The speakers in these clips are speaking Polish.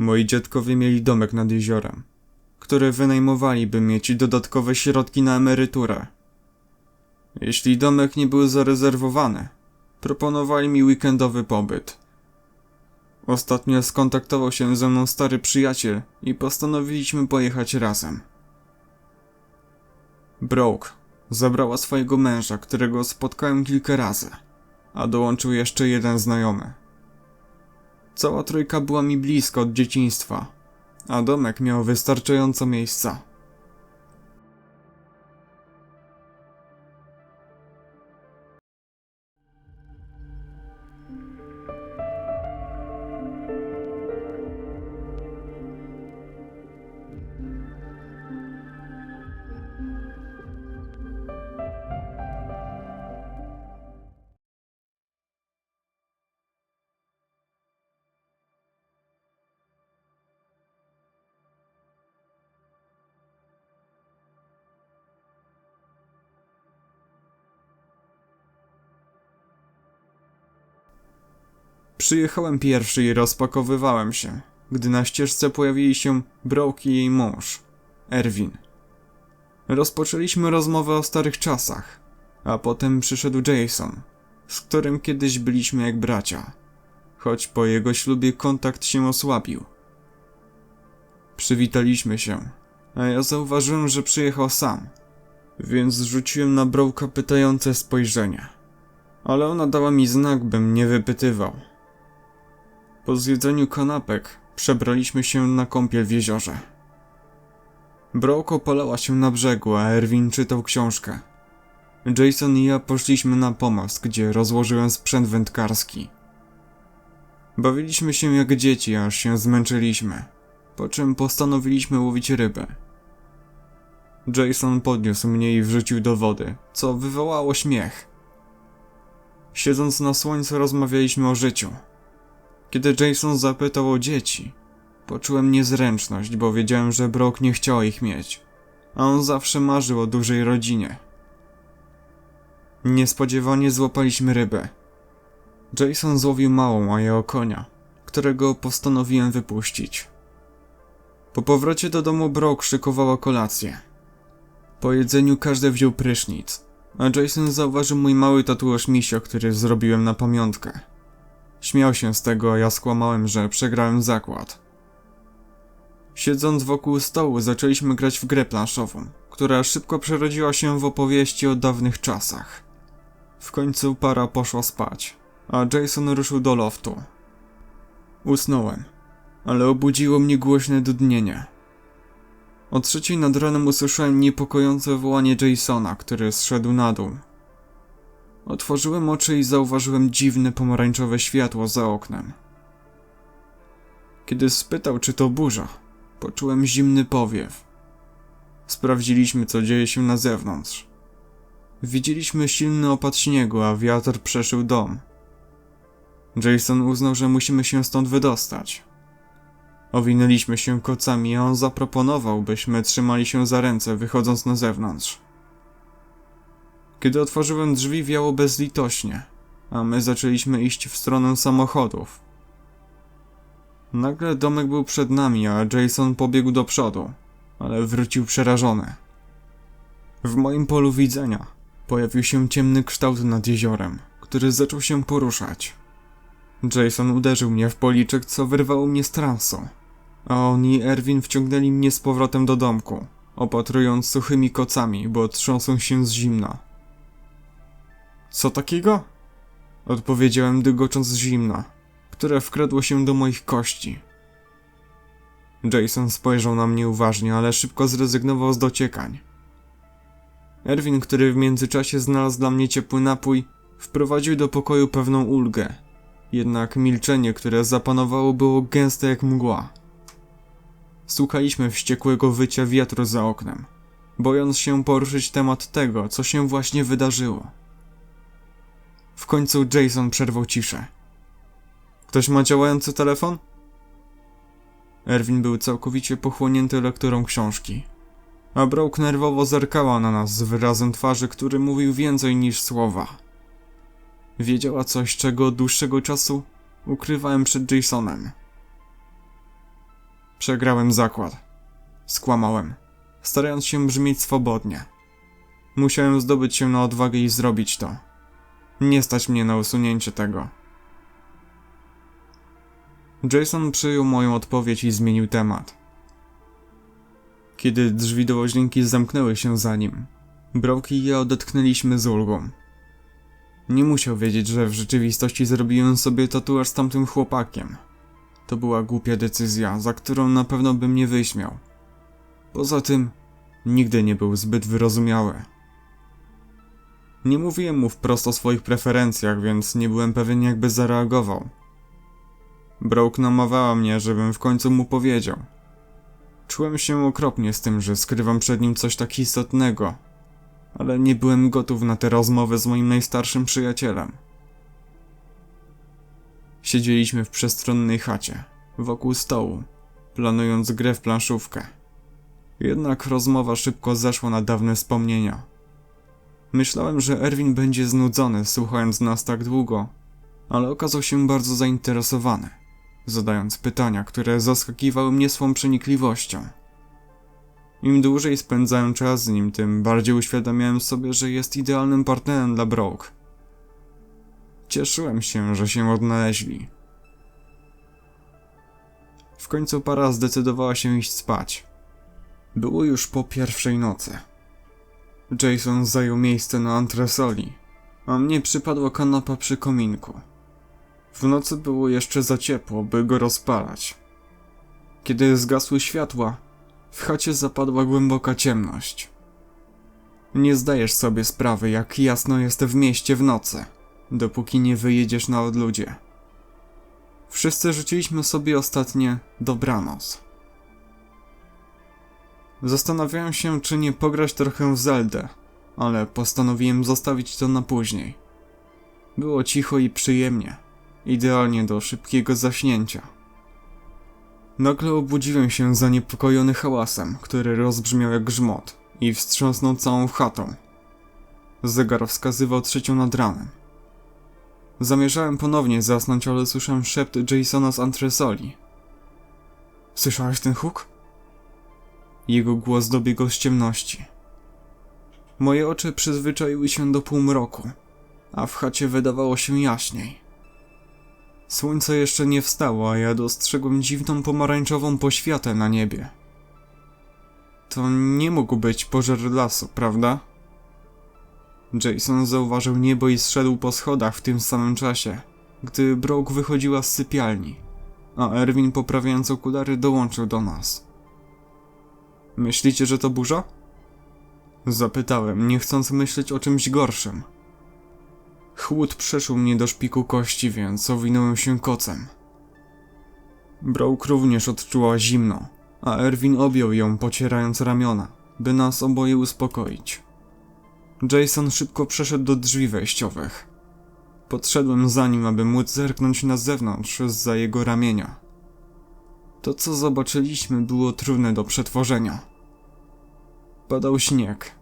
Moi dziadkowie mieli domek nad jeziorem, który wynajmowali, by mieć dodatkowe środki na emeryturę. Jeśli domek nie był zarezerwowany, proponowali mi weekendowy pobyt. Ostatnio skontaktował się ze mną stary przyjaciel i postanowiliśmy pojechać razem. Brooke zabrała swojego męża, którego spotkałem kilka razy, a dołączył jeszcze jeden znajomy. Cała trójka była mi blisko od dzieciństwa, a domek miał wystarczająco miejsca. Przyjechałem pierwszy i rozpakowywałem się, gdy na ścieżce pojawili się Brooke i jej mąż, Erwin. Rozpoczęliśmy rozmowę o starych czasach, a potem przyszedł Jason, z którym kiedyś byliśmy jak bracia, choć po jego ślubie kontakt się osłabił. Przywitaliśmy się, a ja zauważyłem, że przyjechał sam, więc zrzuciłem na Brołka pytające spojrzenie. Ale ona dała mi znak, bym nie wypytywał. Po zjedzeniu kanapek przebraliśmy się na kąpiel w jeziorze. Brooke opalała się na brzegu, a Erwin czytał książkę. Jason i ja poszliśmy na pomost, gdzie rozłożyłem sprzęt wędkarski. Bawiliśmy się jak dzieci, aż się zmęczyliśmy, po czym postanowiliśmy łowić rybę. Jason podniósł mnie i wrzucił do wody, co wywołało śmiech. Siedząc na słońcu rozmawialiśmy o życiu. Kiedy Jason zapytał o dzieci, poczułem niezręczność, bo wiedziałem, że Brock nie chciał ich mieć, a on zawsze marzył o dużej rodzinie. Niespodziewanie złapaliśmy rybę. Jason złowił małą, a ja konia, którego postanowiłem wypuścić. Po powrocie do domu Brock szykowała kolację. Po jedzeniu każdy wziął prysznic, a Jason zauważył mój mały tatuaż misio, który zrobiłem na pamiątkę. Śmiał się z tego, ja skłamałem, że przegrałem zakład. Siedząc wokół stołu, zaczęliśmy grać w grę planszową, która szybko przerodziła się w opowieści o dawnych czasach. W końcu para poszła spać, a Jason ruszył do loftu. Usnąłem, ale obudziło mnie głośne dudnienie. O trzeciej nad ranem usłyszałem niepokojące wołanie Jasona, który zszedł na dół. Otworzyłem oczy i zauważyłem dziwne pomarańczowe światło za oknem. Kiedy spytał, czy to burza, poczułem zimny powiew. Sprawdziliśmy, co dzieje się na zewnątrz. Widzieliśmy silny opad śniegu, a wiatr przeszył dom. Jason uznał, że musimy się stąd wydostać. Owinęliśmy się kocami, a on zaproponował, byśmy trzymali się za ręce, wychodząc na zewnątrz. Kiedy otworzyłem drzwi, wiało bezlitośnie, a my zaczęliśmy iść w stronę samochodów. Nagle domek był przed nami, a Jason pobiegł do przodu, ale wrócił przerażony. W moim polu widzenia pojawił się ciemny kształt nad jeziorem, który zaczął się poruszać. Jason uderzył mnie w policzek, co wyrwało mnie z transu, a on i Erwin wciągnęli mnie z powrotem do domku, opatrując suchymi kocami, bo trząsą się z zimna. Co takiego? Odpowiedziałem dygocząc z zimna, które wkradło się do moich kości. Jason spojrzał na mnie uważnie, ale szybko zrezygnował z dociekań. Erwin, który w międzyczasie znalazł dla mnie ciepły napój, wprowadził do pokoju pewną ulgę. Jednak milczenie, które zapanowało, było gęste jak mgła. Słuchaliśmy wściekłego wycia wiatru za oknem, bojąc się poruszyć temat tego, co się właśnie wydarzyło. W końcu Jason przerwał ciszę. Ktoś ma działający telefon? Erwin był całkowicie pochłonięty lekturą książki. A Brooke nerwowo zerkała na nas z wyrazem twarzy, który mówił więcej niż słowa. Wiedziała coś, czego od dłuższego czasu ukrywałem przed Jasonem. Przegrałem zakład. Skłamałem, starając się brzmieć swobodnie. Musiałem zdobyć się na odwagę i zrobić to. Nie stać mnie na usunięcie tego. Jason przyjął moją odpowiedź i zmienił temat. Kiedy drzwi do łazienki zamknęły się za nim, Brock i ja odetchnęliśmy z ulgą. Nie musiał wiedzieć, że w rzeczywistości zrobiłem sobie tatuaż z tamtym chłopakiem. To była głupia decyzja, za którą na pewno bym nie wyśmiał. Poza tym, nigdy nie był zbyt wyrozumiały. Nie mówiłem mu wprost o swoich preferencjach, więc nie byłem pewien, jakby zareagował. Broke namawiała mnie, żebym w końcu mu powiedział. Czułem się okropnie z tym, że skrywam przed nim coś tak istotnego, ale nie byłem gotów na tę rozmowę z moim najstarszym przyjacielem. Siedzieliśmy w przestronnej chacie, wokół stołu, planując grę w planszówkę. Jednak rozmowa szybko zeszła na dawne wspomnienia. Myślałem, że Erwin będzie znudzony słuchając nas tak długo, ale okazał się bardzo zainteresowany, zadając pytania, które zaskakiwały mnie swą przenikliwością. Im dłużej spędzałem czas z nim, tym bardziej uświadamiałem sobie, że jest idealnym partnerem dla Broke. Cieszyłem się, że się odnaleźli. W końcu para zdecydowała się iść spać. Było już po pierwszej nocy. Jason zajął miejsce na antresoli, a mnie przypadła kanapa przy kominku. W nocy było jeszcze za ciepło, by go rozpalać. Kiedy zgasły światła, w chacie zapadła głęboka ciemność. Nie zdajesz sobie sprawy, jak jasno jest w mieście w nocy, dopóki nie wyjedziesz na odludzie. Wszyscy rzuciliśmy sobie ostatnie dobranoc. Zastanawiałem się, czy nie pograć trochę w Zeldę, ale postanowiłem zostawić to na później. Było cicho i przyjemnie, idealnie do szybkiego zaśnięcia. Nagle obudziłem się zaniepokojony hałasem, który rozbrzmiał jak grzmot i wstrząsnął całą chatą. Zegar wskazywał trzecią nad ranem. Zamierzałem ponownie zasnąć, ale słyszałem szept Jasona z antresoli. Słyszałeś ten huk? Jego głos dobiegł z ciemności. Moje oczy przyzwyczaiły się do półmroku, a w chacie wydawało się jaśniej. Słońce jeszcze nie wstało, a ja dostrzegłem dziwną pomarańczową poświatę na niebie. To nie mógł być pożar lasu, prawda? Jason zauważył niebo i zszedł po schodach w tym samym czasie, gdy Brooke wychodziła z sypialni, a Erwin poprawiając okulary dołączył do nas. Myślicie, że to burza? Zapytałem, nie chcąc myśleć o czymś gorszym. Chłód przeszył mnie do szpiku kości, więc owinąłem się kocem. Brooke również odczuła zimno, a Erwin objął ją, pocierając ramiona, by nas oboje uspokoić. Jason szybko przeszedł do drzwi wejściowych. Podszedłem za nim, aby móc zerknąć na zewnątrz za jego ramienia. To, co zobaczyliśmy, było trudne do przetworzenia. Padał śnieg.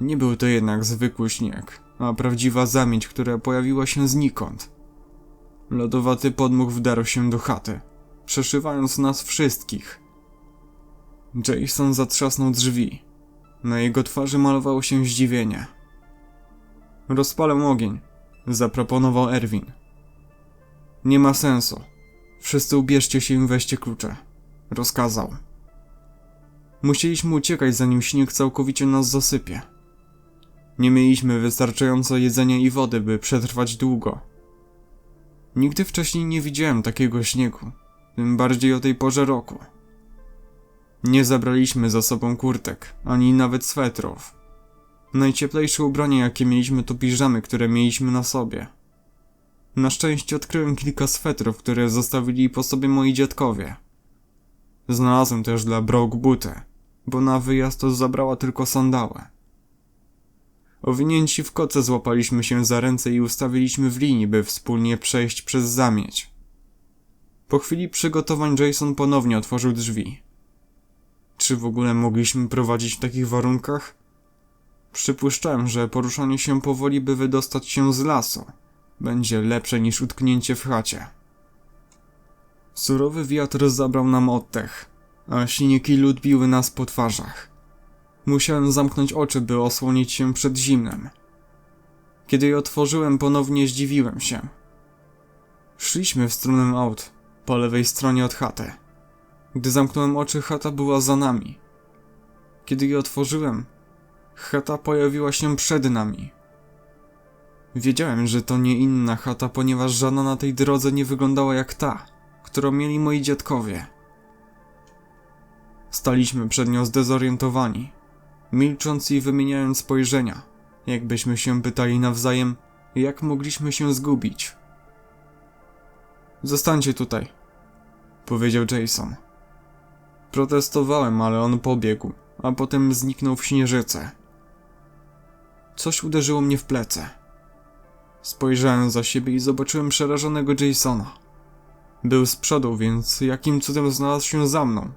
Nie był to jednak zwykły śnieg, a prawdziwa zamieć, która pojawiła się znikąd. Lodowaty podmuch wdarł się do chaty, przeszywając nas wszystkich. Jason zatrzasnął drzwi. Na jego twarzy malowało się zdziwienie. Rozpalę ogień, zaproponował Erwin. Nie ma sensu. Wszyscy ubierzcie się i weźcie klucze. Rozkazał. Musieliśmy uciekać, zanim śnieg całkowicie nas zasypie. Nie mieliśmy wystarczająco jedzenia i wody, by przetrwać długo. Nigdy wcześniej nie widziałem takiego śniegu, tym bardziej o tej porze roku. Nie zabraliśmy za sobą kurtek, ani nawet swetrów. Najcieplejsze ubranie, jakie mieliśmy, to piżamy, które mieliśmy na sobie. Na szczęście odkryłem kilka swetrów, które zostawili po sobie moi dziadkowie. Znalazłem też dla Broke buty, bo na wyjazd zabrała tylko sandały. Owinięci w koce złapaliśmy się za ręce i ustawiliśmy w linii, by wspólnie przejść przez zamieć. Po chwili przygotowań Jason ponownie otworzył drzwi. Czy w ogóle mogliśmy prowadzić w takich warunkach? Przypuszczałem, że poruszanie się powoli, by wydostać się z lasu, będzie lepsze niż utknięcie w chacie. Surowy wiatr zabrał nam oddech, a silniki lód biły nas po twarzach. Musiałem zamknąć oczy, by osłonić się przed zimnem. Kiedy je otworzyłem, ponownie zdziwiłem się. Szliśmy w stronę aut, po lewej stronie od chaty. Gdy zamknąłem oczy, chata była za nami. Kiedy je otworzyłem, chata pojawiła się przed nami. Wiedziałem, że to nie inna chata, ponieważ żadna na tej drodze nie wyglądała jak ta, którą mieli moi dziadkowie. Staliśmy przed nią zdezorientowani, milcząc i wymieniając spojrzenia, jakbyśmy się pytali nawzajem, jak mogliśmy się zgubić. Zostańcie tutaj, powiedział Jason. Protestowałem, ale on pobiegł, a potem zniknął w śnieżyce. Coś uderzyło mnie w plece. Spojrzałem za siebie i zobaczyłem przerażonego Jasona. Był z przodu, więc jakim cudem znalazł się za mną?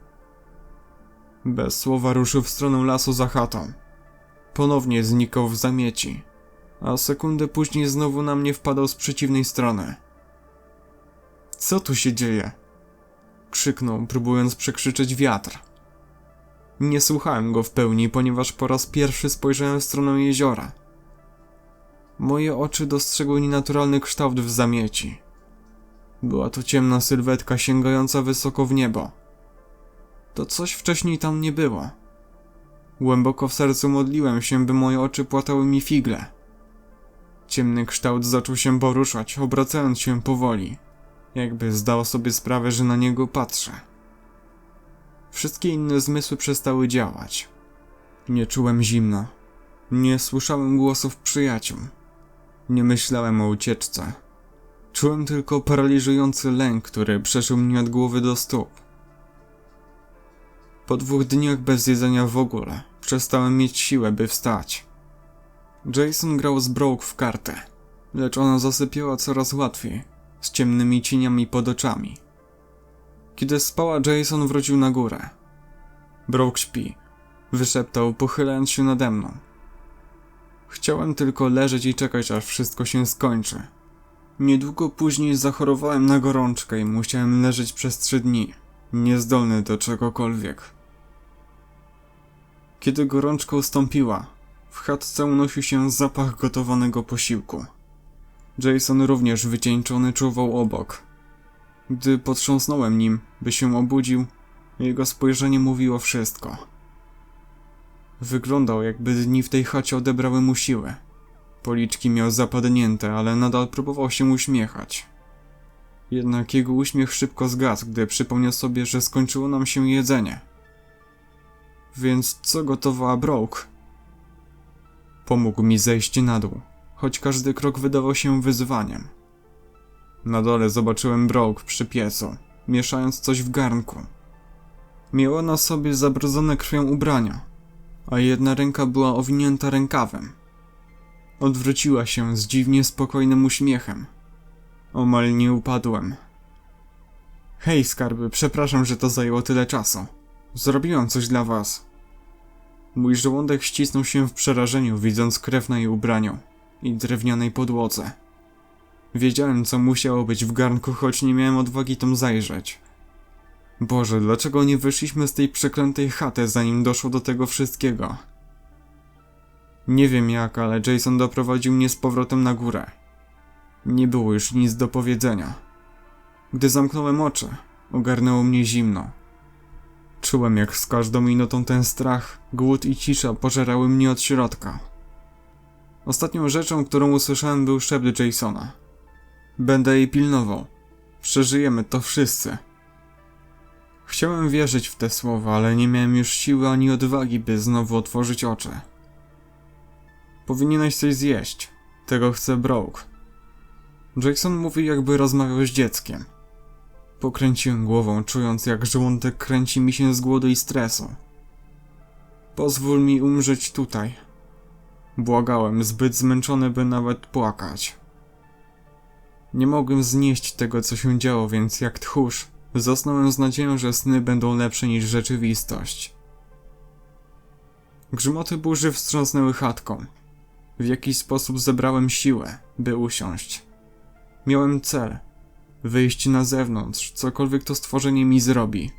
Bez słowa ruszył w stronę lasu za chatą. Ponownie znikał w zamieci, a sekundę później znowu na mnie wpadał z przeciwnej strony. Co tu się dzieje? Krzyknął, próbując przekrzyczeć wiatr. Nie słuchałem go w pełni, ponieważ po raz pierwszy spojrzałem w stronę jeziora. Moje oczy dostrzegły nienaturalny kształt w zamieci. Była to ciemna sylwetka sięgająca wysoko w niebo. To coś wcześniej tam nie było. Głęboko w sercu modliłem się, by moje oczy płatały mi figle. Ciemny kształt zaczął się poruszać, obracając się powoli, jakby zdał sobie sprawę, że na niego patrzę. Wszystkie inne zmysły przestały działać. Nie czułem zimna. Nie słyszałem głosów przyjaciół. Nie myślałem o ucieczce. Czułem tylko paraliżujący lęk, który przeszył mnie od głowy do stóp. Po dwóch dniach bez jedzenia w ogóle przestałem mieć siłę, by wstać. Jason grał z Broke w kartę, lecz ona zasypiała coraz łatwiej, z ciemnymi cieniami pod oczami. Kiedy spała, Jason wrócił na górę. Broke śpi, wyszeptał, pochylając się nade mną. Chciałem tylko leżeć i czekać, aż wszystko się skończy. Niedługo później zachorowałem na gorączkę i musiałem leżeć przez trzy dni, niezdolny do czegokolwiek. Kiedy gorączka ustąpiła, w chatce unosił się zapach gotowanego posiłku. Jason również wycieńczony czuwał obok. Gdy potrząsnąłem nim, by się obudził, jego spojrzenie mówiło wszystko. Wyglądał, jakby dni w tej chacie odebrały mu siłę. Policzki miał zapadnięte, ale nadal próbował się uśmiechać. Jednak jego uśmiech szybko zgasł, gdy przypomniał sobie, że skończyło nam się jedzenie. Więc co gotowała Broke? Pomógł mi zejść na dół, choć każdy krok wydawał się wyzwaniem. Na dole zobaczyłem Broke przy piecu, mieszając coś w garnku. Miała na sobie zabrudzone krwią ubrania, a jedna ręka była owinięta rękawem. Odwróciła się z dziwnie spokojnym uśmiechem. Omal nie upadłem. Hej, skarby, przepraszam, że to zajęło tyle czasu. Zrobiłam coś dla was. Mój żołądek ścisnął się w przerażeniu, widząc krew na jej ubraniu i drewnianej podłodze. Wiedziałem, co musiało być w garnku, choć nie miałem odwagi tam zajrzeć. Boże, dlaczego nie wyszliśmy z tej przeklętej chaty, zanim doszło do tego wszystkiego? Nie wiem jak, ale Jason doprowadził mnie z powrotem na górę. Nie było już nic do powiedzenia. Gdy zamknąłem oczy, ogarnęło mnie zimno. Czułem, jak z każdą minutą ten strach, głód i cisza pożerały mnie od środka. Ostatnią rzeczą, którą usłyszałem, był szept Jasona. Będę jej pilnował. Przeżyjemy to wszyscy. Chciałem wierzyć w te słowa, ale nie miałem już siły ani odwagi, by znowu otworzyć oczy. Powinieneś coś zjeść. Tego chce Broke. Jackson mówi, jakby rozmawiał z dzieckiem. Pokręciłem głową, czując, jak żołądek kręci mi się z głodu i stresu. Pozwól mi umrzeć tutaj. Błagałem, zbyt zmęczony, by nawet płakać. Nie mogłem znieść tego, co się działo, więc jak tchórz, zasnąłem z nadzieją, że sny będą lepsze niż rzeczywistość. Grzmoty burzy wstrząsnęły chatką. W jakiś sposób zebrałem siłę, by usiąść. Miałem cel. wyjść na zewnątrz, cokolwiek to stworzenie mi zrobi.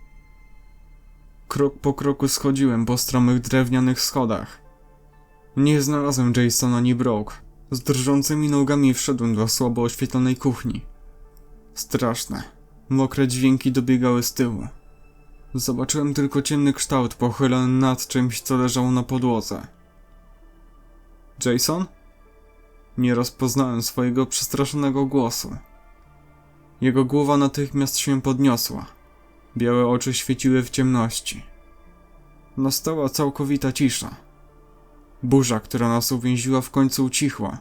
Krok po kroku schodziłem po stromych drewnianych schodach. Nie znalazłem Jasona ani Broke. Z drżącymi nogami wszedłem do słabo oświetlonej kuchni. Straszne. Mokre dźwięki dobiegały z tyłu. Zobaczyłem tylko ciemny kształt pochylony nad czymś, co leżało na podłodze. Jason? Nie rozpoznałem swojego przestraszonego głosu. Jego głowa natychmiast się podniosła. Białe oczy świeciły w ciemności. Nastała całkowita cisza. Burza, która nas uwięziła, w końcu ucichła,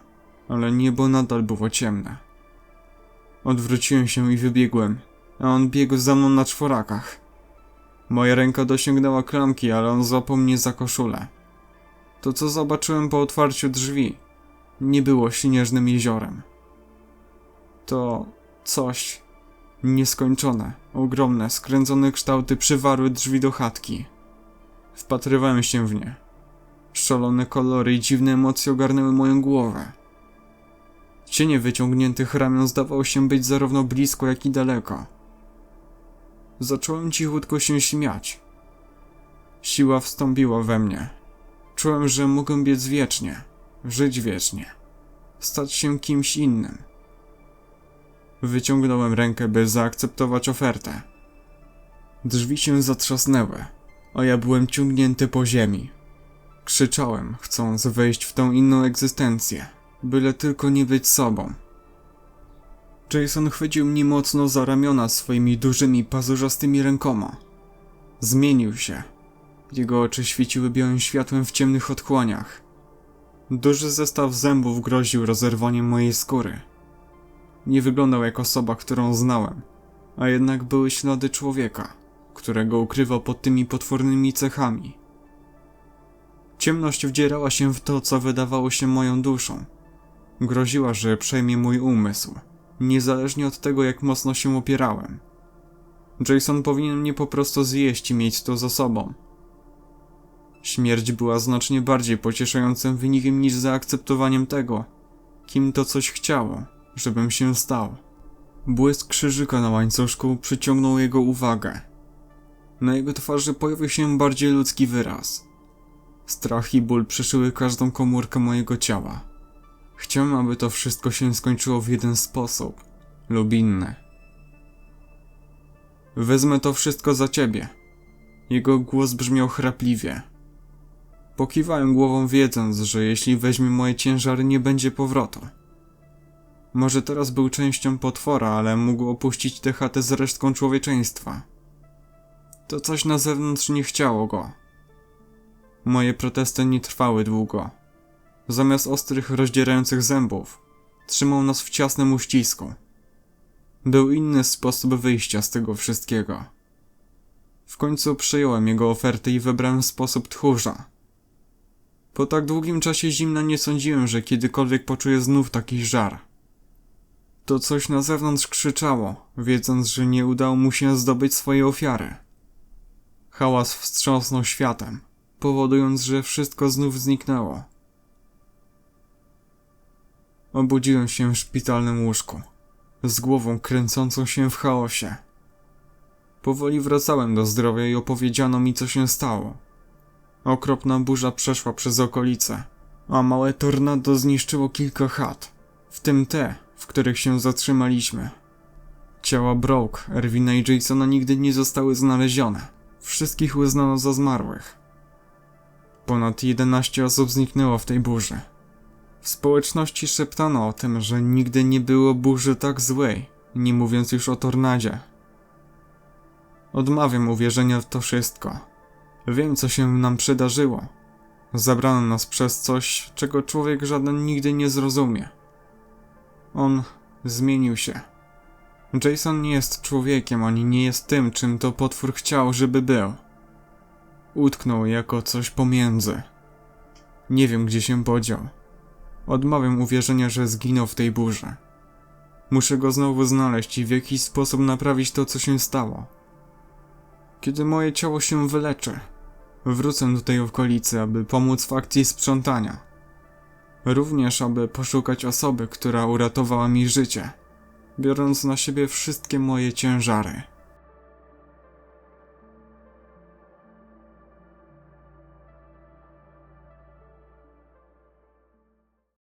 ale niebo nadal było ciemne. Odwróciłem się i wybiegłem, a on biegł za mną na czworakach. Moja ręka dosięgnęła klamki, ale on złapał mnie za koszulę. To, co zobaczyłem po otwarciu drzwi, nie było śnieżnym jeziorem. To coś nieskończone, ogromne, skręcone kształty przywarły drzwi do chatki. Wpatrywałem się w nie. Szalone kolory i dziwne emocje ogarnęły moją głowę. Cienie wyciągniętych ramion zdawało się być zarówno blisko, jak i daleko. Zacząłem cichutko się śmiać. Siła wstąpiła we mnie. Czułem, że mogę biec wiecznie, żyć wiecznie, stać się kimś innym. Wyciągnąłem rękę, by zaakceptować ofertę. Drzwi się zatrzasnęły, a ja byłem ciągnięty po ziemi. Krzyczałem, chcąc wejść w tą inną egzystencję, byle tylko nie być sobą. Jason chwycił mnie mocno za ramiona swoimi dużymi, pazurzastymi rękoma. Zmienił się. Jego oczy świeciły białym światłem w ciemnych otchłaniach. Duży zestaw zębów groził rozerwaniem mojej skóry. Nie wyglądał jak osoba, którą znałem, a jednak były ślady człowieka, którego ukrywał pod tymi potwornymi cechami. Ciemność wdzierała się w to, co wydawało się moją duszą. Groziła, że przejmie mój umysł, niezależnie od tego, jak mocno się opierałem. Jason powinien mnie po prostu zjeść i mieć to za sobą. Śmierć była znacznie bardziej pocieszającym wynikiem niż zaakceptowaniem tego, kim to coś chciało, żebym się stał. Błysk krzyżyka na łańcuszku przyciągnął jego uwagę. Na jego twarzy pojawił się bardziej ludzki wyraz. Strach i ból przeszyły każdą komórkę mojego ciała. Chciałem, aby to wszystko się skończyło w jeden sposób lub inny. Wezmę to wszystko za ciebie. Jego głos brzmiał chrapliwie. Pokiwałem głową, wiedząc, że jeśli weźmie moje ciężary, nie będzie powrotu. Może teraz był częścią potwora, ale mógł opuścić tę chatę z resztką człowieczeństwa. To coś na zewnątrz nie chciało go. Moje protesty nie trwały długo. Zamiast ostrych, rozdzierających zębów, trzymał nas w ciasnym uścisku. Był inny sposób wyjścia z tego wszystkiego. W końcu przyjąłem jego ofertę i wybrałem sposób tchórza. Po tak długim czasie zimna nie sądziłem, że kiedykolwiek poczuję znów taki żar. To coś na zewnątrz krzyczało, wiedząc, że nie udało mu się zdobyć swojej ofiary. Hałas wstrząsnął światem, powodując, że wszystko znów zniknęło. Obudziłem się w szpitalnym łóżku, z głową kręcącą się w chaosie. Powoli wracałem do zdrowia i opowiedziano mi, co się stało. Okropna burza przeszła przez okolice, a małe tornado zniszczyło kilka chat, w tym te, w których się zatrzymaliśmy. Ciała Broke, Erwina i Jasona nigdy nie zostały znalezione. Wszystkich uznano za zmarłych. Ponad 11 osób zniknęło w tej burzy. W społeczności szeptano o tym, że nigdy nie było burzy tak złej, nie mówiąc już o tornadzie. Odmawiam uwierzenia w to wszystko. Wiem, co się nam przydarzyło. Zabrano nas przez coś, czego człowiek żaden nigdy nie zrozumie. On zmienił się. Jason nie jest człowiekiem, ani nie jest tym, czym to potwór chciał, żeby był. Utknął jako coś pomiędzy. Nie wiem, gdzie się podział. Odmawiam uwierzenia, że zginął w tej burzy. Muszę go znowu znaleźć i w jakiś sposób naprawić to, co się stało. Kiedy moje ciało się wyleczy, wrócę do tej okolicy, aby pomóc w akcji sprzątania. Również, aby poszukać osoby, która uratowała mi życie. biorąc na siebie wszystkie moje ciężary.